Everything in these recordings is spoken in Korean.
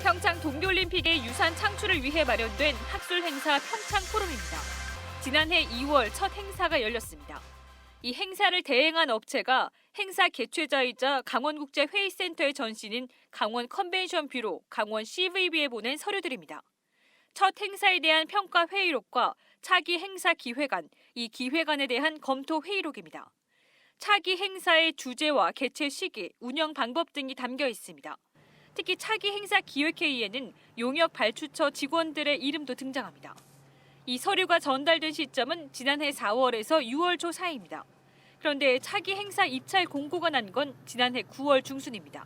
평창 동계올림픽의 유산 창출을 위해 마련된 학술 행사 평창 포럼입니다. 지난해 2월 첫 행사가 열렸습니다. 이 행사를 대행한 업체가 행사 개최자이자 강원국제회의센터의 전신인 강원 컨벤션 뷰로 강원 CVB에 보낸 서류들입니다. 첫 행사에 대한 평가 회의록과 차기 행사 기획안, 이 기획안에 대한 검토 회의록입니다. 차기 행사의 주제와 개최 시기, 운영 방법 등이 담겨 있습니다. 특히 차기 행사 기획회의에는 용역 발주처 직원들의 이름도 등장합니다. 이 서류가 전달된 시점은 지난해 4월에서 6월 초 사이입니다. 그런데 차기 행사 입찰 공고가 난 건 지난해 9월 중순입니다.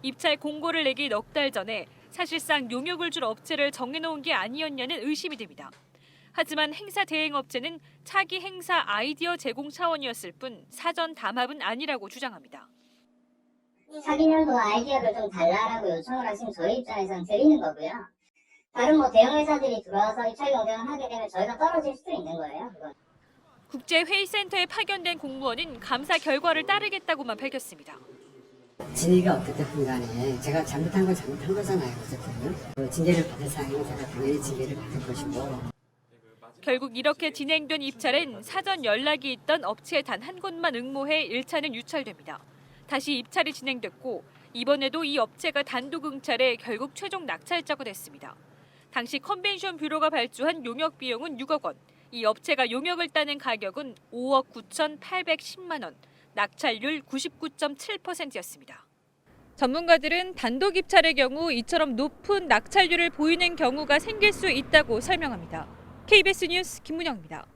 입찰 공고를 내기 넉 달 전에 사실상 용역을 줄 업체를 정해놓은 게 아니었냐는 의심이 듭니다. 하지만 행사 대행 업체는 차기 행사 아이디어 제공 차원이었을 뿐 사전 담합은 아니라고 주장합니다. 차기년도 아이디어를 좀 달라라고 요청을 하시면 저희 입장에서는 드리는 거고요. 다른 뭐 대형 회사들이 들어와서 입찰 경쟁을 하게 되면 저희가 떨어질 수도 있는 거예요. 그건. 국제회의센터에 파견된 공무원은 감사 결과를 따르겠다고만 밝혔습니다. 진위가 어떻든 간에 제가 잘못한 건 잘못한 거잖아요. 어쨌든 그 징계를 받을 사항은 제가 당연히 징계를 받을 것이고 결국 이렇게 진행된 입찰엔 사전 연락이 있던 업체 단한 곳만 응모해 1차는 유찰됩니다. 다시 입찰이 진행됐고 이번에도 이 업체가 단독 응찰해 결국 최종 낙찰자가 됐습니다. 당시 컨벤션 뷰로가 발주한 용역 비용은 6억 원, 이 업체가 용역을 따낸 가격은 5억 9,810만 원, 낙찰률 99.7%였습니다. 전문가들은 단독 입찰의 경우 이처럼 높은 낙찰률을 보이는 경우가 생길 수 있다고 설명합니다. KBS 뉴스 김문영입니다.